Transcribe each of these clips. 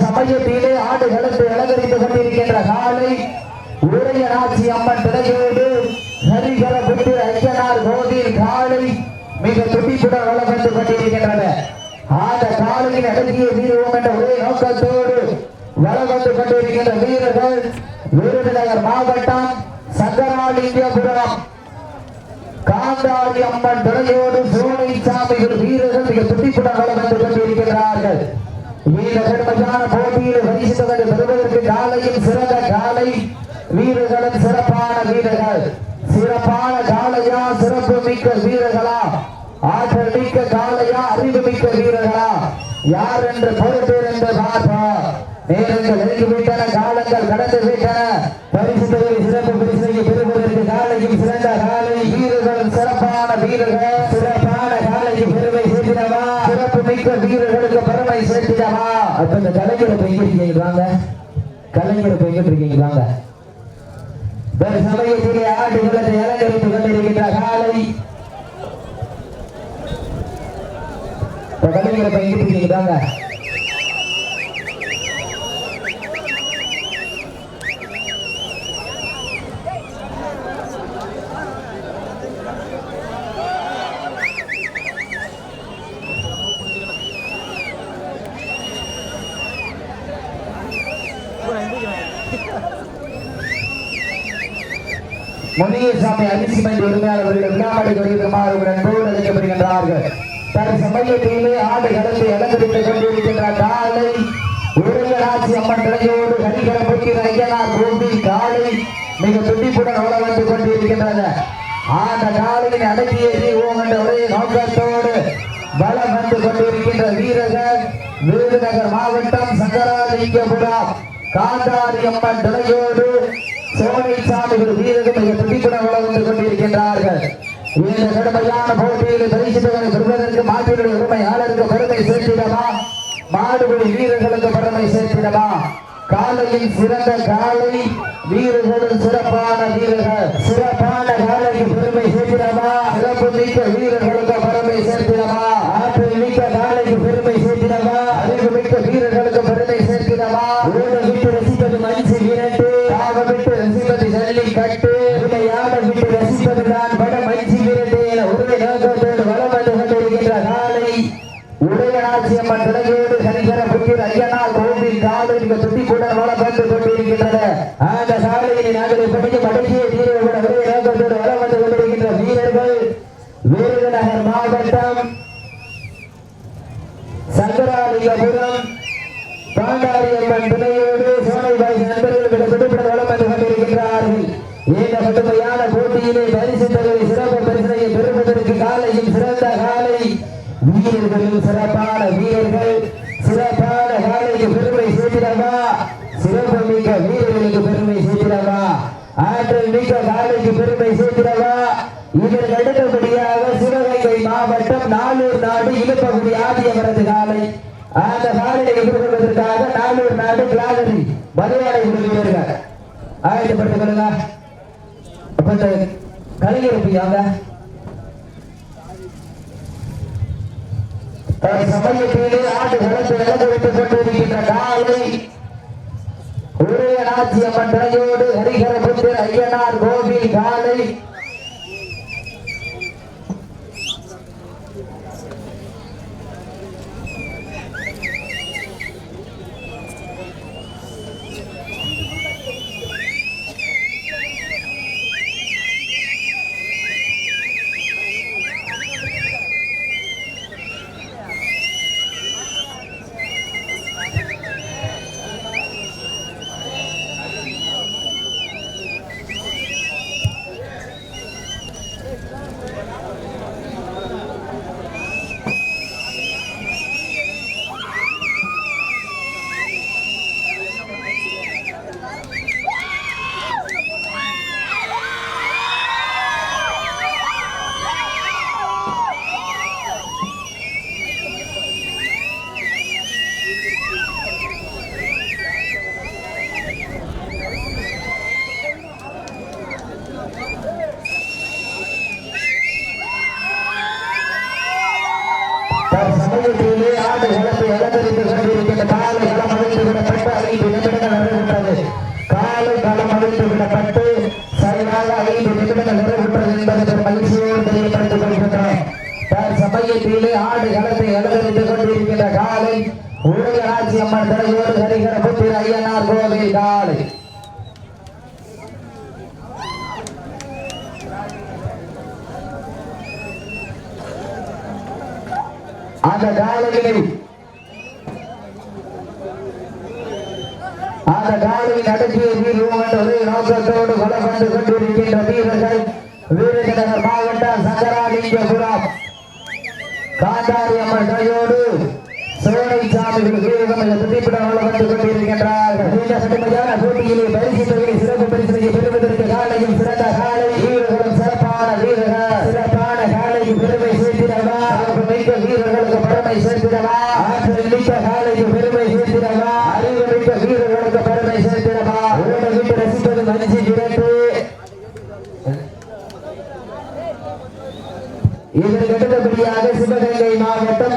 சமயத்திலே ஆடுகளுக்கு அலங்கரித்துக் கொண்டிருக்கின்ற காலை உரையராட்சி அம்மன் திரையோடு ஹரிகர புத்திர ஐயனார் கோவில் காலை மிக துடிப்புடன் வளம் வந்து கொண்டிருக்கின்றன. அந்த காலையின் அடங்கிய வீரவோம் என்ற ஒரே நோக்கத்தோடு வளம் வந்து கொண்டிருக்கின்ற வீரர்கள் விருதுநகர் மாவட்டம் சங்கராலிங்கபுரம் காந்தாரி அம்மன் துறையோடு சோனை சாமிகள் வீரர்கள் மிக துடிப்புடன் வளம் வந்து இந்த கடுமையான போட்டியில் பரிசு தொகை பெறுவதற்கு காலையும் சிறந்த காலை வீரர்களும் சிறப்பான வீரர்கள் சிறப்பான காலையா சிறப்பு மிக்க வீரர்களா ஆற்றல் மிக்க காலையா அறிவு மிக்க வீரர்களா யார் என்று பொறுப்பேர் என்று பார்ப்போம் நேரங்கள் நெருங்கிவிட்டன காலங்கள் கடந்து விட்டன பரிசு தொகை சிறப்பு பரிசனை பெறுவதற்கு காலையும் சிறந்த காலை வீரர்கள் சிறப்பான வீரர்கள் சிறப்பு காலைக்கு பெருமை சேர்த்திடவா சிறப்பு மிக்க வீரர்களுக்கு பெருமை சேர்த்திடவா அப்ப இந்த கலைஞரை போய் எங்க கலைஞரை போய் எங்க இருக்கீங்க? வாங்க. சமயத்திலே ஆட்டுகளத்தை அலங்கரித்து கொண்டிருக்கின்ற காலை. கலைஞரை போய் எங்க முனியசாமி அரிசி மண்டி உரிமையாளர்கள் விழாமடை வருகிறமாறு அன்போடு அழைக்கப்படுகின்றார்கள் தன் சமயத்திலே ஆண்டு கடந்து அலங்கரித்துக் கொண்டிருக்கின்ற காலை உரையராட்சி அம்மன் திரையோடு ஹரிகர புத்திர ஐயனார் கோபி காலை மிக துடிப்புடன் உள்ள வந்து கொண்டிருக்கின்றன அந்த காலையின் அடக்கிய ஓம் என்ற ஒரே நோக்கத்தோடு பலம் வந்து கொண்டிருக்கின்ற வீரர்கள் விருதுநகர் மாவட்டம் சங்கராலிங்கபுரம் காந்தாரி அம்மன் துணையோடு சோனை சாமிகள் வீரர்கள் மிக துடிப்புடன் வந்து கொண்டிருக்கின்றார்கள். இந்த கடுமையான போட்டியில் பரிசு தொகை பெறுவதற்கு மாட்டினுடைய உரிமையாளருக்கு பெருமை சேர்த்திடவா? மாடுபிடி வீரர்களுக்கு பெருமை சேர்த்திடவா? காலையில் சிறந்த காலை வீரர்களும் சிறப்பான வீரர்கள். சிறப்பான காலையில் பெருமை சேர்த்திடவா? சிறப்பு மிக்க வீரர்கள் புத்திர ஐயனார் கோவில் சுத்தி கூட மழை பார்த்து கொண்டிருக்கின்றன அந்த சாலையை நாங்கள் இப்படியும் அடக்கிய தீர்வுடன் ஒரே நோக்கத்தோடு வளம் வந்து கொண்டிருக்கின்ற வீரர்கள் விருதுநகர் மாவட்டம் சங்கராலிங்கபுரம் பாண்டாரியம்மன் துணையோடு சோனைபாய் நண்பர்கள் மிக வளம் வந்து கொண்டிருக்கின்றார்கள். இந்த கடுமையான போட்டியிலே பரிசு தொகை சிறப்பு பரிசனையை பெறுவதற்கு காலையும் சிறந்த காலை. வீரர்களும் சிறப்பாக வீரர்கள் சிறப்பான காலைக்கு பெருமை சேர்த்திடவா சிறப்பு மிக்க வீரர்களுக்கு பெருமை சேர்த்திடவா ஆற்றல் மிக்க காலைக்கு பெருமை சேர்த்திடவா இதற்கு அடுத்தபடியாக சிவகங்கை மாவட்டம் நாளூர் நாடு இழுப்பகுதி ஆதியவரது காலை அந்த காலையை எதிர்கொள்வதற்காக நாளூர் நாடு மதுவாடை வீரர்கள் ஆயத்தப்பட்டுக் கொள்ளுங்க அப்ப இந்த கலைஞர் போயாங்க சமயத்திலே ஆண்டு வளர்த்து கொண்டிருக்கின்ற காலை புத்திர ஐயனார் கோவில் காலை கீழே ஆடு களத்தை அலங்கரித்துக் கொண்டிருக்கின்ற காலை ஊரகராட்சி அம்மன் தலையோடு சரிகர புத்திர ஐயனார் கோவில் காலை. அந்த காலையில் அந்த காலையில் நடத்திய வீரமன்றது நோக்கத்தோடு கொலை கொண்டு கொண்டிருக்கின்ற வீரர்கள் விருதுநகர் மாவட்டம் சங்கராலிங்கபுரம் காந்தாரி அம்மன் கையோடு சோனை சாமிகள் வீரர்கள் பிரதிபடம் வந்து கொண்டிருக்கின்றார்கள் இந்த கடுமையான போட்டியிலே பரிசு சிறப்பு பெறுவதற்கு காலையும் சிறந்த காலை வீரர்களும் சிறப்பான வீரர்கள். சிறப்பான காலைக்கு பெருமை சேர்த்திடவா? மிக்க வீரர்களுக்கு பெருமை சேர்த்திடவா? ஆற்றல் மிக்க காலைக்கு பெருமை சேர்த்திடவா அறிவு மிக்க வீரர்களுக்கு பெருமை சேர்த்திடவா ஓட விட்டு ரசிப்பது மனுஷி விரட்டு இதற்கு அடுத்தபடியாக சிவகங்கை மாவட்டம்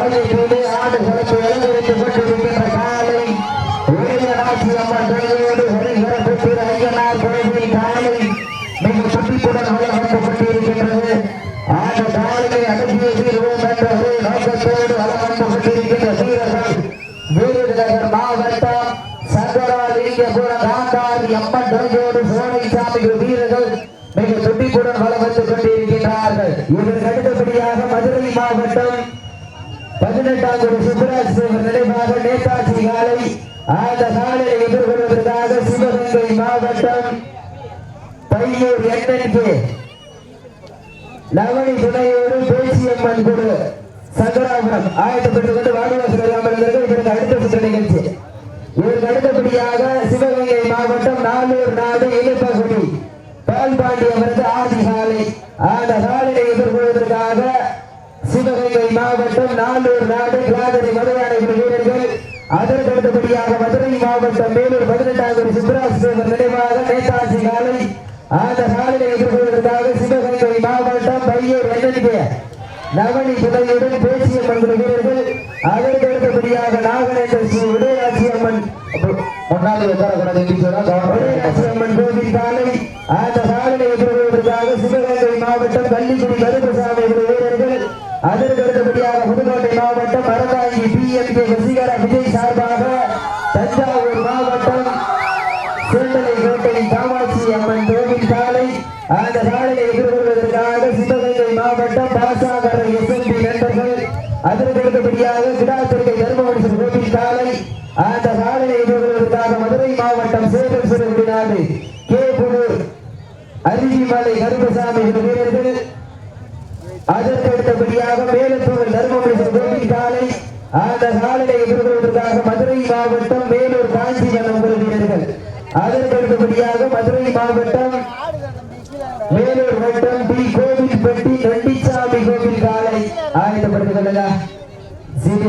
நோக்கத்தோடு வளம் வந்து கொண்டிருக்கின்ற வீரர்கள் வீரநகர் மாவட்டம் சங்கராலிங்கபுரம் காந்தாரி அம்மன் தலையோடு சோனை சாமிகள் வீரர்கள் மிக துடிப்புடன் வளம் வந்து கொண்டிருக்கின்றார்கள் இதற்கு அடுத்தபடியாக மதுரை மாவட்டம் பதினெட்டாம் ஒரு சுப்ராஜ் தேவர் நினைவாக நேதாஜி காலை அந்த காலையை எதிர்கொள்வதற்காக சிவகங்கை மாவட்டம் பையூர் எண்ணெய்க்கு நவனி துணையோடு பேசியம்மன் குழு சங்கராபுரம். ஆயத்தப்பட்டுக் கொண்டு வாடிவாசல் அமர்ந்தவர்கள் இதற்கு அடுத்த சுற்று நிகழ்ச்சி. இதற்கு அடுத்தபடியாக சிவகங்கை மாவட்டம் நாலூர் நாடு இழுப்பகுடி பால்பாண்டி அவரது ஆதி காலை அந்த காலையை எதிர்கொள்வதற்காக சிவகங்கை மாவட்டம் நானூர் நாடு கிளாதரி மதுராடை வீரர்கள். அதற்கு அடுத்தபடியாக மதுரை மாவட்டம் மேலூர் பதினெட்டாவது தேவர் நினைவாக நேதாஜி காலை அந்த காலையை எதிர்கொள்வதற்காக சிவகங்கை மாவட்டம் பையூர் எண்ணெய்க்கு நவனி துணையுடன் பேசிய மன்ற வீரர்கள். அதற்கு அடுத்தபடியாக நாகநேசர் ஸ்ரீ உதயராட்சி அம்மன். அம்மன் கோவில் காலை. அந்த அதற்கு அடுத்தபடியாக கிடாத்திருக்கை தர்மவரிசன் கோவில் சாலை அந்த சாலையை எதிர்கொள்வதற்காக மதுரை மாவட்டம் சேலம் சிறுகுடிநாடு கே புதூர் அருவிமலை கருப்பசாமி வீரர்கள் அதற்கு அடுத்தபடியாக மேலத்தூர் தர்மபுரி கோவில் சாலை அந்த சாலையை எதிர்கொள்வதற்காக மதுரை மாவட்டம் மேலூர் காஞ்சிபுரம் வீரர்கள். அதற்கு அடுத்தபடியாக மதுரை மாவட்டம் மேலூர் வட்டம் பி கோவில்பட்டி நொண்டிச்சாமி கோவில் காலை ஆயத்தப்படுத்திக் கொள்ளுங்க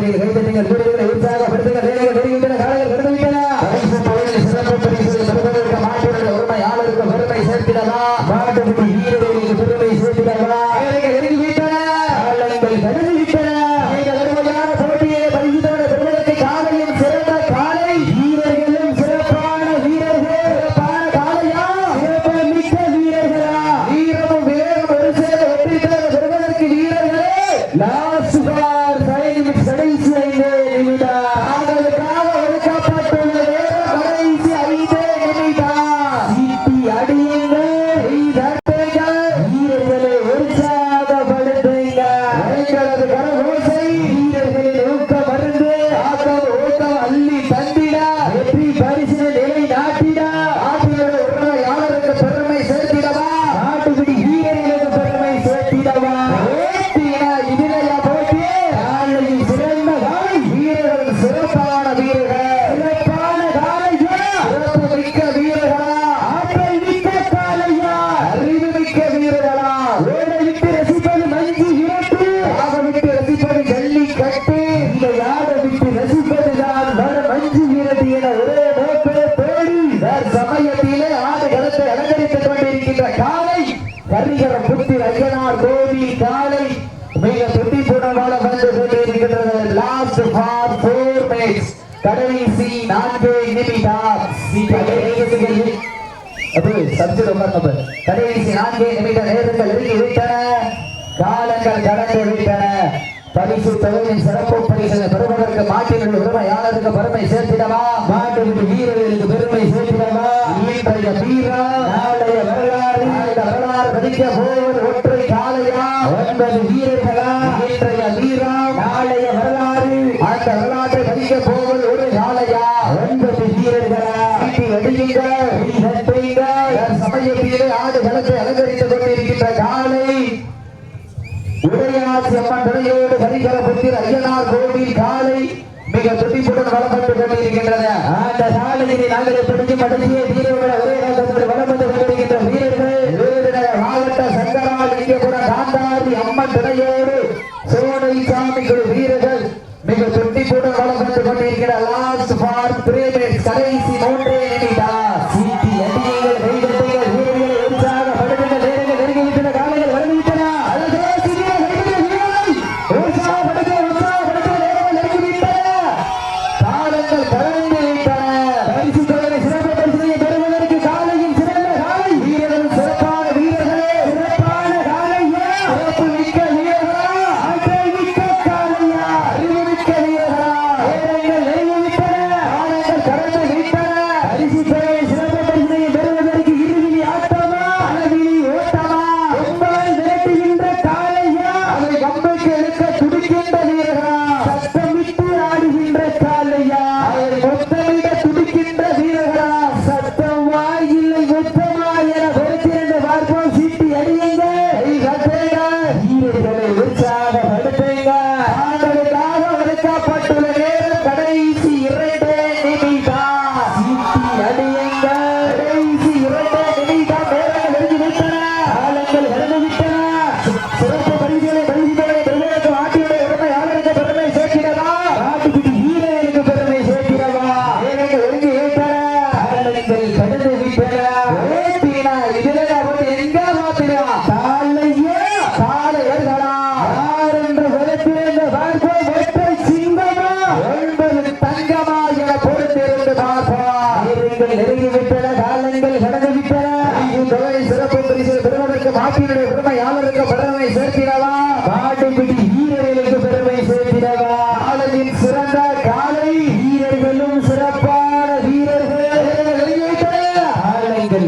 சீனியர்கள் கைதட்டுங்கள் வீரர்களை உற்சாகப்படுத்துங்கள் வேலைகள் வருகின்றன காலைகள் விட்டன பரிசு தொழிலில் சிறப்பு பெறுவதற்கு பெருமை வீரர்களுக்கு வேலைகள் நெருங்கி விட்டன காலங்கள் விட்டன நான்கு அது சப்ஜெக்ட் உட்கார்ந்தவர் கடைசி நான்கு நிமிட நேரங்கள் நெருங்கி விட்டன காலங்கள் கடந்து விட்டன பரிசு தொகையின் சிறப்பு பரிசனை பெறுவதற்கு மாட்டினுடைய உரிமையாளருக்கு பெருமை சேர்த்திடவா மாட்டினுடைய வீரர்களுக்கு பெருமை சேர்த்திடவா இன்றைய வீரர் நாளைய வரலாறு வரலாறு பதிக்க போவது ஒற்றை காலையா ஒன்பது வீரர்களா இன்றைய நாளைய வரலாறு அந்த வரலாற்றை பதிக்க போவது ஒரு காலையா ஒன்பது சீட்டி அடியுங்கள் சமயத்திலே ஆடு களத்தை அலங்கரித்துக் கொண்டிருக்கின்ற காலை உதயநாசி அம்மன் துணையோடு ஹரிகர புத்திர ஐயனார் கோவில் காலை மிக துடிப்புடன் வளப்பட்டுக் கொண்டிருக்கின்றன அந்த சாலையினை நாங்கள் பிடிச்சு மடலிய வீரர்களை ஒரே நேரத்தில் வளம் கொண்டிருக்கின்ற வீரர்கள் விருதுநகர் மாவட்ட சங்கராலிங்கபுர காந்தாரி அம்மன் துணையோடு சோனை சாமிகள் வீரர்கள் மிக துடிப்புடன் வளம் வந்து கொண்டிருக்கிற லாஸ்ட் ஃபார் த்ரீ மினிட்ஸ் கடைசி மூன்றே நிமிடம்.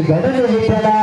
గనులు తలా